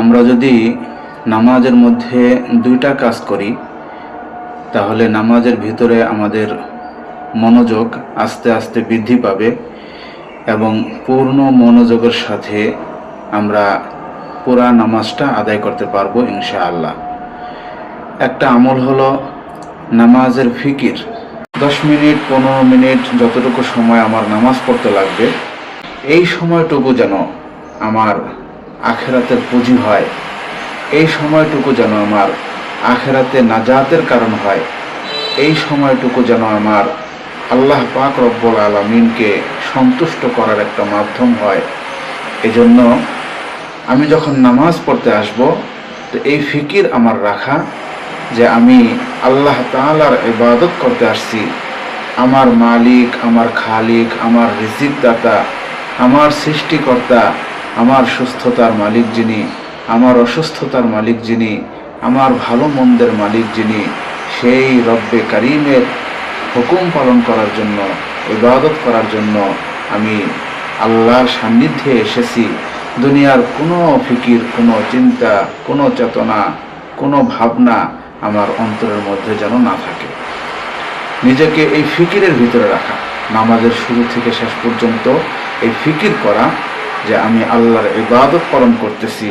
আমরা যদি নামাজের মধ্যে দুইটা কাজ করি, তাহলে নামাজের ভিতরে আমাদের মনোযোগ আস্তে আস্তে বৃদ্ধি পাবে এবং পূর্ণ মনোযোগের সাথে আমরা পুরা নামাজটা আদায় করতে পারব ইনশাআল্লাহ। একটা আমল হলো নামাজের ফিকির। দশ মিনিট, পনেরো মিনিট যতটুকু সময় আমার নামাজ পড়তে লাগবে, এই সময়টুকু যেন আমার আখেরাতের পুঁজি হয়। এই সময়টুকু যেন আমার আখেরাতে নাজাতের কারণ হয়। এই সময়টুকু যেন আমার আল্লাহ পাক রব্বুল আলমিনকে সন্তুষ্ট করার একটা মাধ্যম হয়। এজন্য আমি যখন নামাজ পড়তে আসব, তো এই ফিকির আমার রাখা যে আমি আল্লাহ তাআলার ইবাদত করতে আসছি। আমার মালিক, আমার খালিক, আমার রিজিক দাতা আমার সৃষ্টিকর্তা আমার সুস্থতার মালিক যিনি, আমার অসুস্থতার মালিক যিনি, আমার ভালো মন্দের মালিক যিনি, সেই রব্বে কারিমের হুকুম পালন করার জন্য, ইবাদত করার জন্য আমি আল্লাহর সান্নিধ্যে এসেছি। দুনিয়ার কোনো ফিকির, কোনো চিন্তা, কোনো চেতনা, কোনো ভাবনা আমার অন্তরের মধ্যে যেন না থাকে। নিজেকে এই ফিকিরের ভিতরে রাখা, নামাজের শুরু থেকে শেষ পর্যন্ত এই ফিকির করা যে আমি আল্লাহর ইবাদত পালন করতেছি,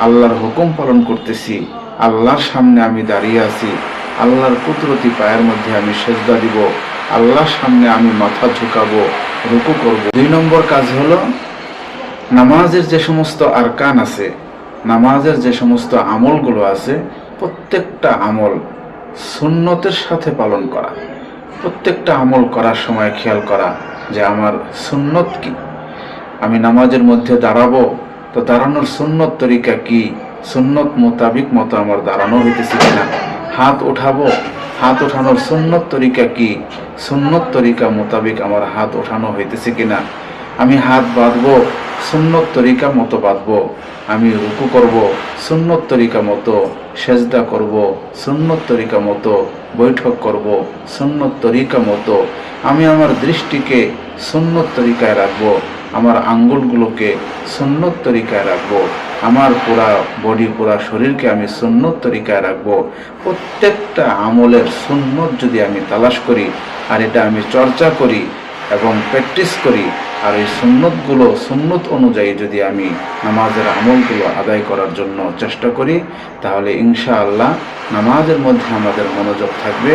আল্লাহর হুকুম পালন করতেছি, আল্লাহর সামনে আমি দাঁড়িয়ে আছি, আল্লাহর কুদরতি পায়ের মধ্যে আমি সেজদা দিব, আল্লাহর সামনে আমি মাথা ঝুঁকাবো, রুকু করব। দুই নম্বর কাজ হলো, নামাজের যে সমস্ত আরকান আছে, নামাজের যে সমস্ত আমলগুলো আছে, প্রত্যেকটা আমল সুন্নতের সাথে পালন করা। প্রত্যেকটা আমল করার সময় খেয়াল করা যে আমার সুন্নত কি। আমি নামাজের মধ্যে দাঁড়াবো, তো দাঁড়ানোর সুন্নত তরিকা কি? সুন্নত মোতাবিক মতো আমার দাঁড়ানো হইতেছে কিনা? হাত উঠাবো হাত ওঠানোর সুন্নত তরিকা কি? সুন্নত তরিকা মোতাবিক আমার হাত ওঠানো হইতেছে কিনা? আমি হাত বাঁধবো, সুন্নত তরিকা মতো বাঁধবো। আমি রুকু করব, সুন্নত তরিকা মতো সেজদা করব, সুন্নত তরিকা মতো বৈঠক করব, সুন্নত তরিকা মতো আমি আমার দৃষ্টিকে সুন্নত তরিকায় রাখব। আমার আঙ্গুলগুলোকে সুন্নত তরিকায় রাখব। আমার পুরা বডি পুরা শরীরকে আমি সুন্নত তরিকায় রাখব। প্রত্যেকটা আমলের সুন্নত যদি আমি তালাশ করি, আর এটা আমি চর্চা করি এবং প্র্যাকটিস করি, আর এই সুন্নতগুলো, সুন্নত অনুযায়ী যদি আমি নামাজের আমলগুলো আদায় করার জন্য চেষ্টা করি, তাহলে ইনশাআল্লাহ নামাজের মধ্যে আমাদের মনোযোগ থাকবে,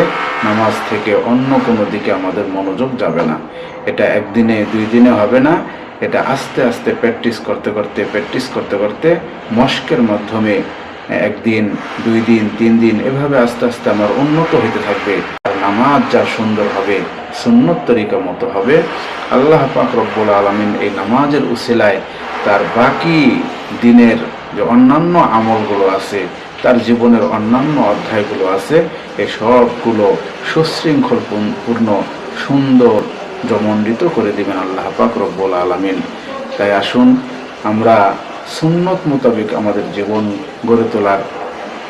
নামাজ থেকে অন্য কোনো দিকে আমাদের মনোযোগ যাবে না। এটা একদিনে, দুই দিনে হবে না, এটা আস্তে আস্তে প্র্যাকটিস করতে করতে প্র্যাকটিস করতে করতে মস্কের মাধ্যমে একদিন, দুই দিন, তিন দিন, এভাবে আস্তে আস্তে আমার উন্নত হইতে থাকবে। আর নামাজ যা সুন্দর হবে সুন্নত তরিকা মতো হবে। আল্লাহ পাক রব্বুল আলমিন এই নামাজের উসিলায় তার বাকি দিনের যে অন্যান্য আমলগুলো আছে, তার জীবনের অন্যান্য অধ্যায়গুলো আছে, এই সবগুলো সুশৃঙ্খল পূর্ণ সুন্দর জমণ্ডিত করে দিবেন আল্লাহ পাক রব্বুল আলমিন। তাই আসুন, আমরা সুন্নত মোতাবেক আমাদের জীবন গড়ে তোলার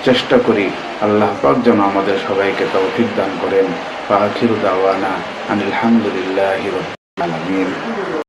চেষ্টা করি। আল্লাহ পাক যেন আমাদের সবাইকে তৌফিক দান করেন। فاخر دعوانا أن الحمد لله رب العالمين.